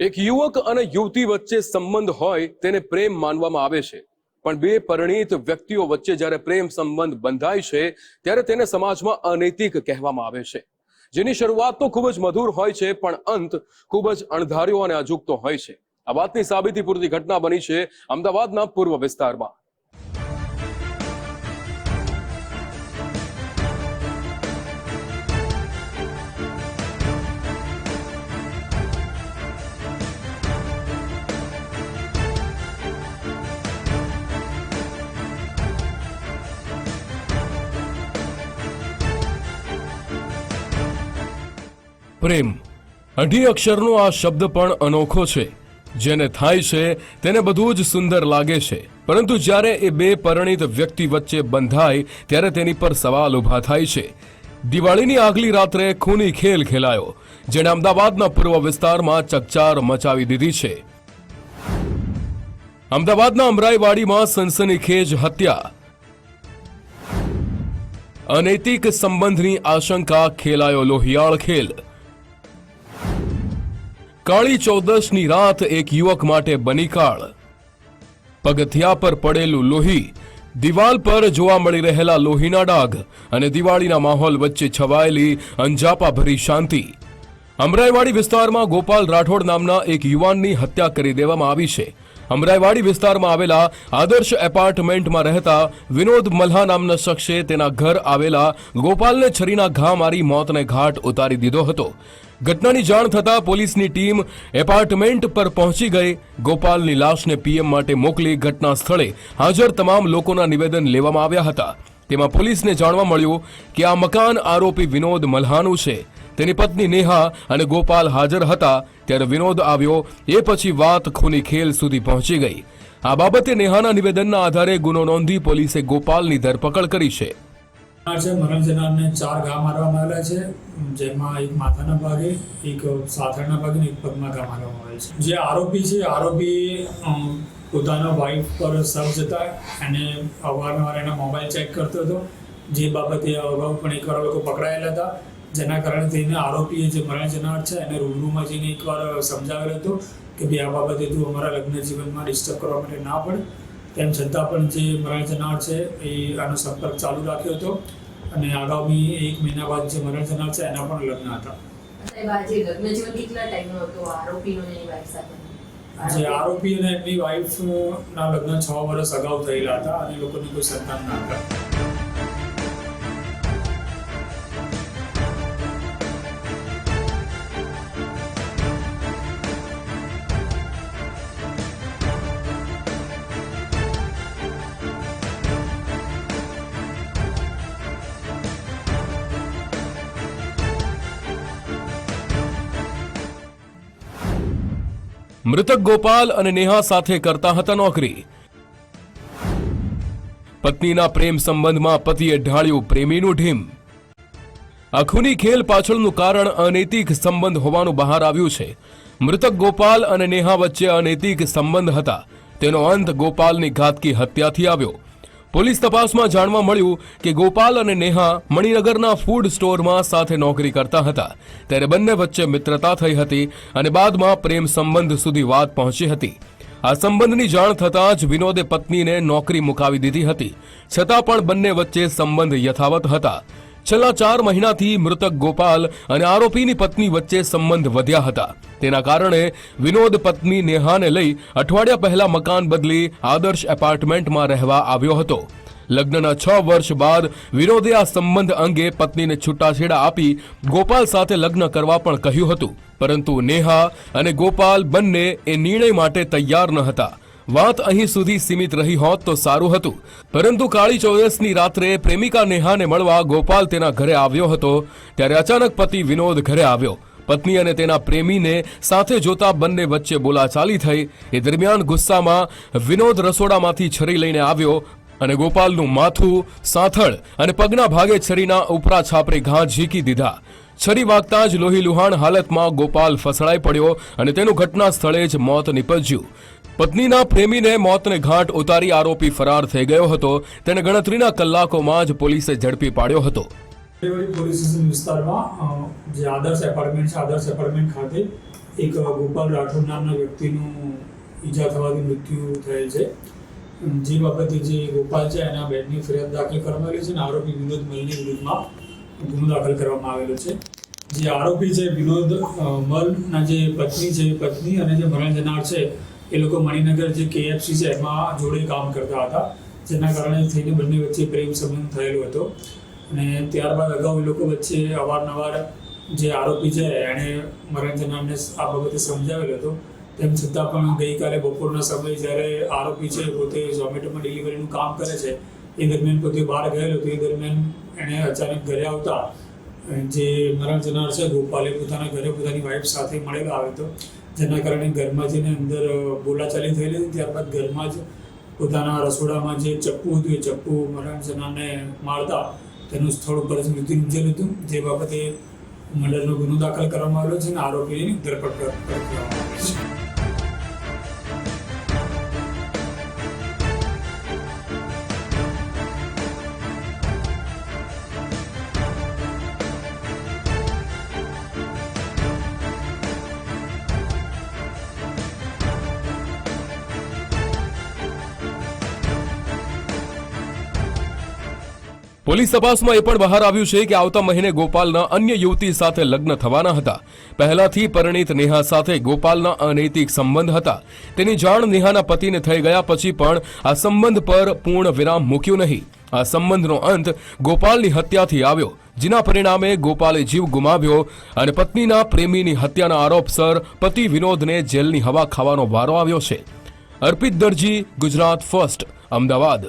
એક યુવક અને યુવતી વચ્ચે સંબંધ હોય તેને પ્રેમ માનવામાં આવે છે. પણ બે પરિણીત વ્યક્તિઓ વચ્ચે જ્યારે પ્રેમ સંબંધ બંધાય છે, ત્યારે તેને સમાજમાં અનૈતિક કહેવામાં આવે છે. જેની શરૂઆત તો ખૂબ જ મધુર હોય છે, પણ અંત ખૂબ જ અણધાર્યો અને અજુકતો હોય છે. આ વાતની સાબિતી પૂરતી ઘટના બની છે અમદાવાદના પૂર્વ વિસ્તારમાં. પ્રેમ. અઢી અક્ષરનો આ શબ્દ પણ અનોખો છે. જેને થાય છે, તેને બધું જ સુંદર લાગે છે. પરંતુ જ્યારે એ બે પરિણીત વ્યક્તિ વચ્ચે બંધાય, ત્યારે તેની પર સવાલ ઊભા થાય છે. દિવાળીની આગલી રાત્રે ખૂની ખેલ ખેલાયો, જેણે અમદાવાદના પૂર્વ વિસ્તારમાં ચકચાર મચાવી દીધી છે. અમદાવાદના અમરાઈવાડીમાં સનસનીખેજ હત્યા. અનૈતિક સંબંધની આશંકા ખેલાયો લોહિયાળ ખેલ. કાળી ચૌદસની રાત એક યુવક માટે બની કાળ. પગથિયા પર પડેલું લોહી, દિવાલ પર જોવા મળી રહેલા લોહીના ડાઘ અને દિવાળીના માહોલ વચ્ચે છવાયેલી અંજાપાભરી શાંતિ. અમરાઈવાડી વિસ્તારમાં ગોપાલ રાઠોડ નામના એક યુવાનની હત્યા કરી દેવામાં આવી છે. અમરાઈવાડી વિસ્તારમાં આવેલા આદર્શ એપાર્ટમેન્ટમાં રહેતા વિનોદ મલ્હા નામના શખ્સે તેના ઘર આવેલા ગોપાલને છરીના ઘા મારી મોતને ઘાટ ઉતારી દીધો હતો. ઘટનાની જાણ થતાં પોલીસની ટીમ એપાર્ટમેન્ટ પર પહોંચી ગઈ. ગોપાલની લાશને પીએમ માટે મોકલી ઘટના સ્થળે હાજર તમામ લોકોના નિવેદન લેવામાં આવ્યા હતા. તેમાં પોલીસને જાણવા મળ્યું કે આ મકાન આરોપી વિનોદ મલ્હાનું છે. તેની પત્ની નેહા અને ગોપાલ હાજર હતા ત્યારે વિનોદ આવ્યો, એ પછી વાત ખૂની ખેલ સુધી પહોંચી ગઈ. આ બાબતે નેહાના નિવેદનના આધારે ગુનો નોંધી પોલીસે ગોપાલની ધરપકડ કરી છે. મરણ ચાર ઘા મારવામાં આવેલા છે, જેમાં એક માથાના ભાગે, એક સાથળના ભાગે એક પગમાં ઘા મારવામાં આવેલ છે. જે આરોપી છે આરોપી પોતાના વાઇફ પર સર્વ જતા અને અવારનવાર એના મોબાઈલ ચેક કરતો હતો. જે બાબતે અગાઉ પણ એકવાર લોકો પકડાયેલા હતા. જેના કારણે થઈને આરોપીએ જે મરણ જનાર છે એને રૂબરૂમાં જઈને એકવાર સમજાવેલ હતો કે ભાઈ આ બાબતે તું અમારા લગ્ન જીવનમાં ડિસ્ટર્બ કરવા માટે ના પડે. તેમ છતાં પણ જે મરણ જનાર છે એ આનો સંપર્ક ચાલુ રાખ્યો હતો અને આગામી એક મહિના બાદ જે મરણ જનાર છે એના પણ લગ્ન હતા. જે આરોપી અને એમની વાઈફ ના લગ્ન છ વર્ષ અગાઉ થયેલા હતા અને લોકોને કોઈ સંતાન ના હતા. મૃતક ગોપાલ અને નેહા સાથે કરતા હતા નોકરી. પત્નીના પ્રેમ સંબંધમાં પતિએ ઢાળ્યું પ્રેમીનું ઢીમ. આખુની ખેલ પાછળનું કારણ અનૈતિક સંબંધ હોવાનું બહાર આવ્યું છે. મૃતક ગોપાલ અને નેહા વચ્ચે અનૈતિક સંબંધ હતા. તેનો અંત ગોપાલની ઘાતકી હત્યાથી આવ્યો. પોલીસ તપાસમાં જાણવા મળ્યું કે ગોપાલ અને નેહા મણિનગરના ફૂડ સ્ટોરમાં સાથે નોકરી કરતા હતા. ત્યારે બંને વચ્ચે મિત્રતા થઈ હતી અને બાદમાં પ્રેમ સંબંધ સુધી વાત પહોંચી હતી. આ સંબંધની જાણ થતાં જ વિનોદે પત્નીને નોકરી મુકાવી દીધી હતી. છતાં પણ બંને વચ્ચે સંબંધ યથાવત હતા. છેલ્લા ચાર મહિનાથી મૃતક ગોપાલ અને આરોપીની પત્ની વચ્ચે સંબંધ વધ્યા હતા. તેના કારણે વિનોદ પત્ની નેહાને લઈ અઠવાડિયા પહેલા મકાન બદલી આદર્શ એપાર્ટમેન્ટમાં રહેવા આવ્યો હતો. લગ્નના છ વર્ષ બાદ વિનોદે આ સંબંધ અંગે પત્નીને છૂટાછેડા આપી ગોપાલ સાથે લગ્ન કરવા પણ કહ્યું હતું. પરંતુ નેહા અને ગોપાલ બંને એ નિર્ણય માટે તૈયાર ન હતા. વાત અહીં સુધી સીમિત રહી હોત તો સારું હતું. પરંતુ કાળી ચૌદસની રાત્રે પ્રેમિકા નેહાને મળવા ગોપાલ તેના ઘરે આવ્યો હતો, ત્યારે અચાનક પતિ વિનોદ ઘરે આવ્યો. પત્ની અને તેના પ્રેમીને સાથે જોતા બંને વચ્ચે બોલાચાલી થઈ. એ દરમિયાન ગુસ્સામાં વિનોદ રસોડામાંથી છરી લઈને આવ્યો અને ગોપાલનું માથું, સાથળ અને પગના ભાગે છરીના ઉપરા છાપરે ઘા ઝીકી દીધા. છરી વાગતા જ લોહી લુહાણ હાલતમાં ગોપાલ ફસડાઈ પડ્યો અને તેનું ઘટના સ્થળે જ મોત નીપજ્યું. પત્નીના પ્રેમીને મોતને ઘાટ ઉતારી આરોપી ફરાર થઈ ગયો હતો. તેને ગણતરીના કલાકોમાં જ પોલીસે ઝડપી પાડ્યો હતો. પોલીસ વિસ્તારમાં જે આદર્શ એપાર્ટમેન્ટ છે, આદર્શ એપાર્ટમેન્ટ ખાતે એક ગોપાલ રાઠોડ નામના વ્યક્તિનું ઈજા થવાથી મૃત્યુ થયેલ છે. જે બાબતે જે ગોપાલ છે, એના બેડની ફરિયાદ દાખલ કરવામાં આવેલી છે અને આરોપી વિનોદ મલની વિરુદ્ધમાં ગુનો દાખલ કરવામાં આવેલો છે. જે આરોપી છે, વિનોદ મલના જે પત્ની છે, પત્ની અને જે મરણ જનાર છે એ લોકો મણિનગર જે કેએફસી છે, એમાં જોડે કામ કરતા હતા. જેના કારણે થઈને બંને વચ્ચે પ્રેમ સંબંધ થયેલો હતો. અને ત્યારબાદ અગાઉ એ લોકો વચ્ચે અવારનવાર જે આરોપી છે, એણે મરણ જનારને આ બાબતે સમજાવેલો હતો. તેમ છતાં પણ ગઈકાલે બપોરના સમયે જ્યારે આરોપી છે, પોતે ઝોમેટોમાં ડિલિવરીનું કામ કરે છે, એ દરમિયાન પોતે બહાર ગયેલો તો એ દરમિયાન એણે અચાનક ઘરે આવતા જે મરણ જનાર છે, ગોપાલે પોતાના ઘરે પોતાની વાઈફ સાથે મળેલો આવ્યો હતો. જેના કારણે ઘરમાં જઈને અંદર બોલાચાલી થયેલી હતી. ત્યારબાદ ઘરમાં જ પોતાના રસોડામાં જે ચપ્પુ હતું, એ ચપ્પુ મરણ જનારને મારતા તેનું સ્થળ ઉપર જ મૃત્યુ નિપજેલું હતું. જે બાબતે મર્ડરનો ગુનો દાખલ કરવામાં આવેલો છે અને આરોપીની ધરપકડ કરવામાં આવી છે. પોલીસ તપાસમાં એ પણ બહાર આવ્યું છે કે આવતા મહિને ગોપાલના અન્ય યુવતી સાથે લગ્ન થવાના હતા. પહેલાથી પરિણીત નેહા સાથે ગોપાલના અનૈતિક સંબંધ હતા. તેની જાણ નેહાના પતિને થઈ ગયા પછી પણ આ સંબંધ પર પૂર્ણ વિરામ મૂક્યું નહીં. આ સંબંધનો અંત ગોપાલની હત્યાથી આવ્યો, જેના પરિણામે ગોપાલે જીવ ગુમાવ્યો અને પત્નીના પ્રેમીની હત્યાના આરોપસર પતિ વિનોદને જેલની હવા ખાવાનો વારો આવ્યો છે. અર્પિત દરજી, ગુજરાત ફર્સ્ટ, અમદાવાદ.